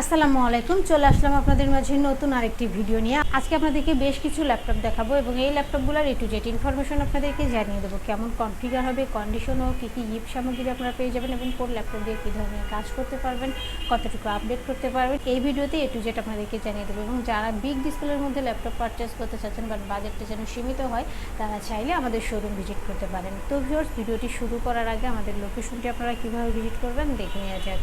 আসসালামু আলাইকুম, চলে আসলাম আপনাদের মাঝে নতুন আরেকটি ভিডিও নিয়ে। আজকে আপনাদেরকে বেশ কিছু ল্যাপটপ দেখাবো এবং এই ল্যাপটপগুলোর এ টু জেড ইনফরমেশন আপনাদেরকে জানিয়ে দেবো কেমন কনফিগার হবে কন্ডিশন ও কী কী ইপ সামগ্রী আপনারা পেয়ে যাবেন এবং কোন ল্যাপটপ দিয়ে কী ধরনের কাজ করতে পারবেন, কতটুকু আপডেট করতে পারবেন। এই ভিডিওতে এ টু জেড আপনাদেরকে জানিয়ে দেবো এবং যারা বিগ ডিসপ্লের মধ্যে ল্যাপটপ পারচেস করতে চাচ্ছেন বাট বাজেটটা যেন সীমিত হয়, তারা চাইলে আমাদের শোরুম ভিজিট করতে পারেন। তো ভিউয়ার্স ভিডিওটি শুরু করার আগে আমাদের লোকেশনটি আপনারা কীভাবে ভিজিট করবেন দেখে নেওয়া যাক।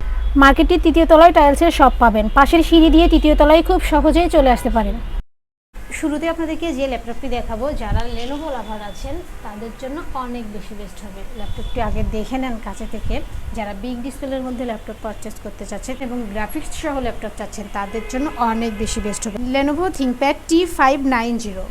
মার্কেটটির তৃতীয় তলায় টাইলসের শপ পাবেন। পাশের সিঁড়ি দিয়ে তৃতীয় তলায় খুব সহজেই চলে আসতে পারেন। শুরুতে আপনাদেরকে যে ল্যাপটপটি দেখাবো, যারা লেনোভো লাভার আছেন, তাদের জন্য অনেক বেশি বেস্ট হবে। ল্যাপটপটি আগে দেখে নেন কাছে থেকে। যারা বিগ ডিসপ্লের মধ্যে ল্যাপটপ পারচেস করতে চাচ্ছেন এবং গ্রাফিক্স সহ ল্যাপটপ চাচ্ছেন, তাদের জন্য অনেক বেশি বেস্ট হবে। Lenovo ThinkPad T five nine zero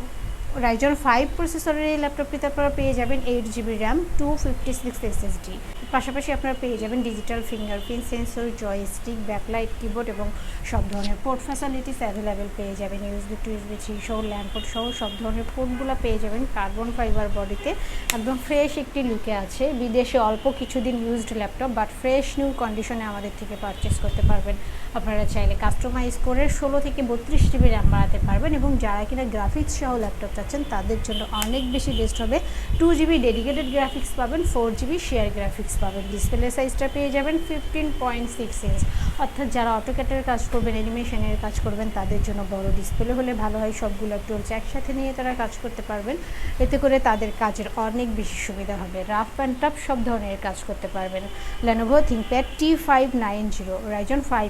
Ryzen five প্রসেসরের এই ল্যাপটপটিতে আপনারা পেয়ে যাবেন eight GB RAM two fifty six SSD পাশাপাশি আপনারা পেয়ে যাবেন digital fingerprint sensor joystick backlight keyboard এবং সব ধরনের পোর্ট ফ্যাসিলিটিস অ্যাভেলেবেল পেয়ে যাবেন। ইউএসবি টু ইউএসবি থ্রি সহ ল্যাম্পোর্ট সহ সব ধরনের পোর্টগুলো পেয়ে যাবেন কার্বন ফাইবার বডিতে একদম ফ্রেশ একটি লুকে আছে। বিদেশে অল্প কিছুদিন used laptop but fresh new কন্ডিশনে আমাদের থেকে পারচেস করতে পারবেন। আপনারা চাইলে কাস্টমাইজ করে ষোলো থেকে বত্রিশ জিবি র্যাম বাড়াতে পারবেন এবং যারা কিনা গ্রাফিক্স সহ ল্যাপটপ চাচ্ছেন, তাদের জন্য অনেক বেশি বেস্ট হবে। টু জিবি ডেডিকেটেড গ্রাফিক্স পাবেন ফোর জিবি শেয়ার গ্রাফিক্স পাবেন। ডিসপ্লে সাইজটা পেয়ে যাবেন ফিফটিন পয়েন্ট সিক্স ইঞ্চ অর্থাৎ যারা অটোক্যাটের কাজ করবেন অ্যানিমেশনের কাজ করবেন, তাদের জন্য বড় ডিসপ্লে হলে ভালো হয়। সবগুলো টুলস একসাথে নিয়ে তারা কাজ করতে পারবেন। এতে করে তাদের কাজের অনেক বেশি সুবিধা হবে। রাফ অ্যান্ড টাফ সব ধরনের কাজ করতে পারবেন। Lenovo ThinkPad T five nine zero Ryzen five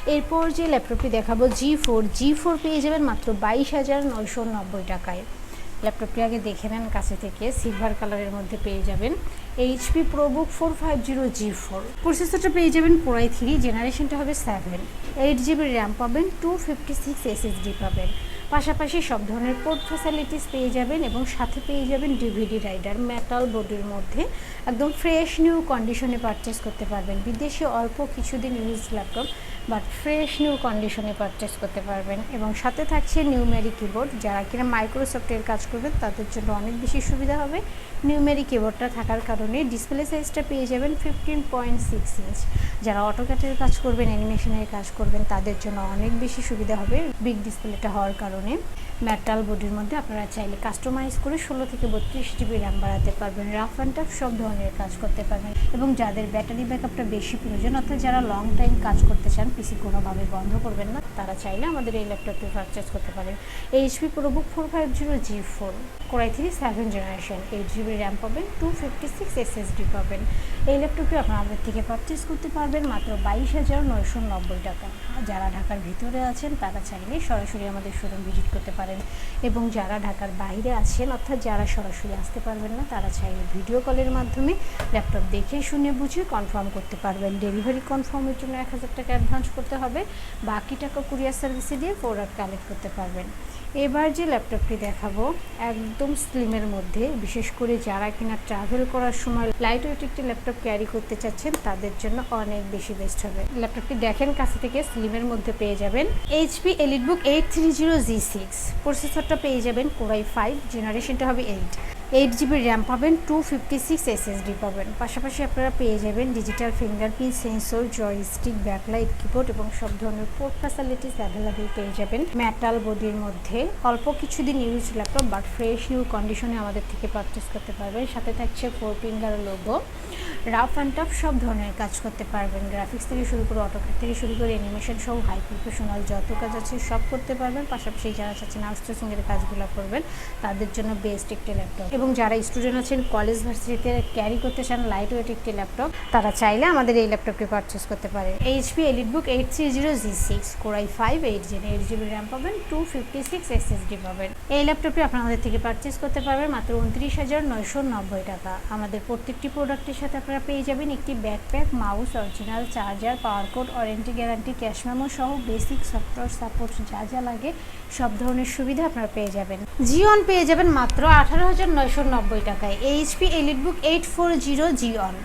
এরপর যে ল্যাপটপটি দেখাবো জি ফোর জি ফোর পেয়ে যাবেন মাত্র বাইশ হাজার নয়শো নব্বই টাকায়। ল্যাপটপটি আগে দেখে নেন, কাছে থেকে সিলভার কালারের মধ্যে পেয়ে যাবেন HP ProBook four five zero G four প্রসেসরটা পেয়ে যাবেন কোরাই থ্রি জেনারেশনটা হবে সেভেন এইট জিবি র্যাম পাবেন টু ফিফটি সিক্স এসএসডি পাবেন। পাশাপাশি সব ধরনের পোর্ট ফ্যাসিলিটিস পেয়ে যাবেন এবং সাথে পেয়ে যাবেন ডিভিডি রাইডার মেটাল বডির মধ্যে। একদম ফ্রেশ নিউ কন্ডিশনে পারচেস করতে পারবেন। বিদেশে অল্প কিছুদিন use laptop but fresh new কন্ডিশনে পারচেস করতে পারবেন। এবং সাথে থাকছে নিউমেরি কিবোর্ড যারা কিনা মাইক্রোসফটের কাজ করবেন, তাদের জন্য অনেক বেশি সুবিধা হবে। নিউমেরি কিবোর্ডটা থাকার কারণে ডিসপ্লে সাইজটা পেয়ে যাবেন ফিফটিন পয়েন্ট সিক্স ইঞ্চ যারা অটোক্যাটের কাজ করবেন অ্যানিমেশনের কাজ করবেন, তাদের জন্য অনেক বেশি সুবিধা হবে বিগ ডিসপ্লেটা হওয়ার কারণে। মেটাল বডির মধ্যে আপনারা চাইলে কাস্টমাইজ করে ষোলো থেকে বত্রিশ জিবি র্যাম বাড়াতে পারবেন। রাফ অ্যান্ড টাফ সব ধরনের কাজ করতে পারবেন। এবং যাদের ব্যাটারি ব্যাকআপটা বেশি প্রয়োজন, অর্থাৎ যারা লং টাইম কাজ করতে চান পিসি কোনোভাবে বন্ধ করবেন না। তারা চাইলে আমাদের এই ল্যাপটপটি পারচেস করতে পারেন। HP ProBook four five zero G four core i three seven generation eight GB RAM পাবেন টু ফিফটি সিক্স এসএসডি পাবেন। এই ল্যাপটপটি আপনারা আমাদের থেকে পারচেস করতে পারবেন মাত্র বাইশ হাজার নয়শো নব্বই টাকা। যারা ঢাকার ভিতরে আছেন, তারা চাইলে সরাসরি আমাদের শোরুম ভিজিট করতে পারেন। এবং যারা ঢাকার বাইরে আছেন, অর্থাৎ যারা সরাসরি আসতে পারবেন না, তারা চাইলে ভিডিও কলের মাধ্যমে ল্যাপটপ দেখে শুনে বুঝে কনফার্ম করতে পারবেন। ডেলিভারি কনফার্মের জন্য এক হাজার টাকা অ্যাডভান্স করতে হবে। বাকি টাকা কুরিয়ার সার্ভিসে দিয়ে প্রোডাক্ট কালেক্ট করতে পারবেন। এবার যে ল্যাপটপটি দেখাবো, একদম স্লিমের মধ্যে। বিশেষ করে যারা কিনা ট্রাভেল করার সময় লাইট ওয়েট একটি ল্যাপটপ ক্যারি করতে চাচ্ছেন, তাদের জন্য অনেক বেশি বেস্ট হবে। ল্যাপটপটি দেখেন, কাছে থেকে স্লিমের মধ্যে পেয়ে যাবেন। HP EliteBook eight three zero G six প্রসেসরটা পেয়ে যাবেন কোরাই ফাইভ জেনারেশনটা হবে এইট এইট জিবি র্যাম পাবেন টু ফিফটি সিক্স এসএসডি পাবেন। পাশাপাশি আপনারা পেয়ে যাবেন digital fingerprint sensor joystick backlight keyboard এবং সব ধরনের পোর্ট ফ্যাসিলিটিস অ্যাভেলেবেল পেয়ে যাবেন মেটাল বডির মধ্যে। অল্প কিছুদিন use laptop but fresh new কন্ডিশনে আমাদের থেকে পারচেস করতে পারবেন। সাথে থাকছে four finger logo rough and tough সব ধরনের কাজ করতে পারবেন। গ্রাফিক্স থেকে শুরু করে অটোক্যাড থেকে শুরু করে অ্যানিমেশন সহ হাই প্রফেশনাল যত কাজ আছে সব করতে পারবেন। পাশাপাশি যারা চাচ্ছেন আউটসোর্সিংয়ের কাজগুলো করবেন, তাদের জন্য বেস্ট একটি ল্যাপটপ। এবং যারা স্টুডেন্ট আছেন, কলেজ ভার্সিটিতে ক্যারি করতে চান লাইট ওয়েট একটি ল্যাপটপ, তারা চাইলে আমাদের এই ল্যাপটপটি পারচেস করতে পারে। HP elite book eight three zero G six core i five eight zero eight GB RAM পাবেন টু ফিফটি সিক্স এসএসডি পাবেন। এই ল্যাপটপটি আপনাদের থেকে পারচেস করতে পারবেন মাত্র উনত্রিশ হাজার নয়শো নব্বই টাকা। আমাদের প্রত্যেকটি প্রোডাক্টের সাথে পেয়ে যাবেন একটি backpack mouse original charger power cord warranty guarantee cash memo সহ বেসিক সফটওয়্যার সাপোর্ট যা যা লাগে, সব ধরনের সুবিধা আপনারা পেয়ে যাবেন। জিওন পেয়ে যাবেন মাত্র আঠারো হাজার নয়শো নব্বই টাকায়। HP elite book eight four zero Xeon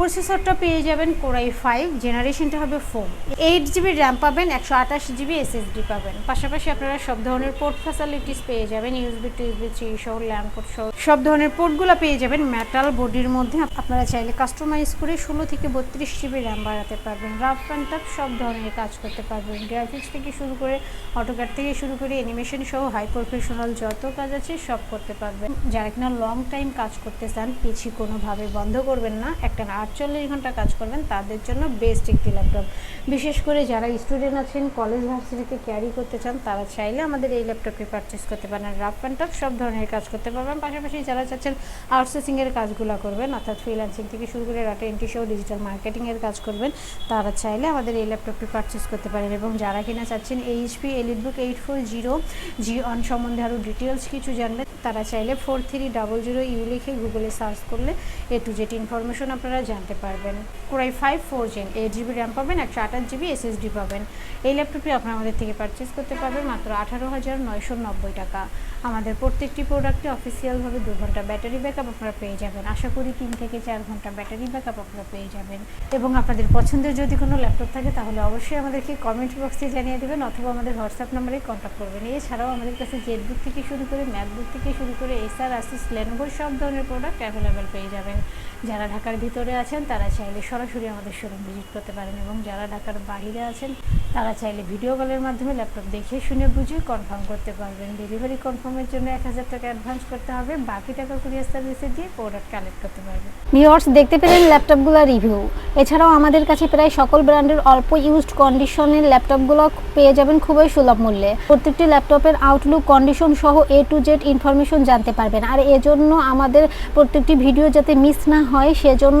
প্রসেসরটা পেয়ে যাবেন কোরাই ফাইভ, জেনারেশনটা হবে ফোর। এইট জিবি র্যাম পাবেন, একশো আঠাশ জিবি এসএসডি পাবেন। পাশাপাশি আপনারা সব ধরনের পোর্ট ফ্যাসিলিটিস পেয়ে যাবেন ইউএসবি টু ইউএসবি থ্রি সহ, ল্যাম্প পোর্ট সহ। সব ধরনের পোর্টগুলো পেয়ে যাবেন মেটাল বডির মধ্যে। আপনারা চাইলে কাস্টমাইজ করে ষোলো থেকে বত্রিশ জিবি র্যাম বাড়াতে পারবেন। রাফ অ্যান্ড টাফ সব ধরনের কাজ করতে পারবেন। গ্রাফিক্স থেকে শুরু করে অটোক্যাড থেকে শুরু করে অ্যানিমেশন সহ হাই প্রফেশনাল যত কাজ আছে সব করতে পারবেন। যারা কিনা লং টাইম কাজ করতে চান পিছিয়ে কোনোভাবে বন্ধ করবেন না। একটা আটচল্লিশ ঘণ্টা কাজ করবেন, তাদের জন্য বেস্ট একটি ল্যাপটপ বিশেষ করে যারা স্টুডেন্ট আছেন কলেজ ভার্সিটিতে ক্যারি করতে চান, তারা চাইলে আমাদের এই ল্যাপটপটি পারচেস করতে পারেন। রাফ অ্যান্ড সব ধরনের কাজ করতে পারবেন। পাশাপাশি যারা চাচ্ছেন আউটসোর্সিংয়ের কাজগুলো করবেন, অর্থাৎ ফ্রিল্যান্সিং থেকে শুরু করে ডাটা এন্ট্রি সহ ডিজিটাল মার্কেটিংয়ের কাজ করবেন, তারা চাইলে আমাদের এই ল্যাপটপটি পারচেস করতে পারেন। এবং যারা কিনা চাচ্ছেন HP elite book eight four zero G one সম্বন্ধে আরও ডিটেলস কিছু জানবেন, তারা চাইলে four three double zero U লিখে গুগলে সার্চ করলে এ টু জেড ইনফরমেশন আপনারা জানতে পারবেন। Core i five four gen eight GB RAM পাবেন, একশো আঠাশ জিবি এসএসডি পাবেন। এই ল্যাপটপটি আপনারা আমাদের থেকে পারচেস করতে পারবেন মাত্র আঠারো হাজার নয়শো নব্বই টাকা। আমাদের প্রত্যেকটি প্রোডাক্টে অফিসিয়ালভাবে দু ঘণ্টা ব্যাটারি ব্যাকআপ আপনারা পেয়ে যাবেন। আশা করি তিন থেকে চার ঘণ্টা ব্যাটারি ব্যাকআপ আপনারা পেয়ে যাবেন। এবং আপনাদের পছন্দের যদি কোনো ল্যাপটপ থাকে, তাহলে অবশ্যই আমাদেরকে কমেন্ট বক্সে জানিয়ে দেবেন অথবা আমাদের হোয়াটসঅ্যাপ নাম্বারে কন্ট্যাক্ট করবেন। এছাড়াও আমাদের কাছে জেড বুক থেকে শুরু করে ম্যাথ বুক থেকে শুরু করে এসআর আসিস লেনোভো সব ধরনের প্রোডাক্ট অ্যাভেলেবেল পেয়ে যাবেন। যারা ঢাকার ভিতরে আছেন, তারা চাইলে সরাসরি আমাদের শোরুম ভিজিট করতে পারেন এবং যারা ঢাকার বাইরে আছেন, তারা চাইলে ভিডিও কলের মাধ্যমে ল্যাপটপ দেখে শুনে বুঝে কনফার্ম করতে পারবেন। ডেলিভারি কনফার্মের জন্য এক হাজার টাকা অ্যাডভান্স করতে হবে। বাকি টাকা কুরিয়ার সার্ভিসে দিয়ে প্রোডাক্ট কালেক্ট করতে পারবেন। ভিউয়ার্স দেখতে পেলেন ল্যাপটপগুলোর রিভিউ এছাড়াও আমাদের কাছে প্রায় সকল ব্র্যান্ডের অল্প ইউজড কন্ডিশনের ল্যাপটপগুলো পেয়ে যাবেন খুবই সুলভ মূল্যে। প্রত্যেকটি ল্যাপটপের আউটলুক কন্ডিশন সহ এ টু জেড ইনফরমেশন জানতে পারবেন। আর এজন্য আমাদের প্রত্যেকটি ভিডিও যাতে মিস না হয়, সেজন্য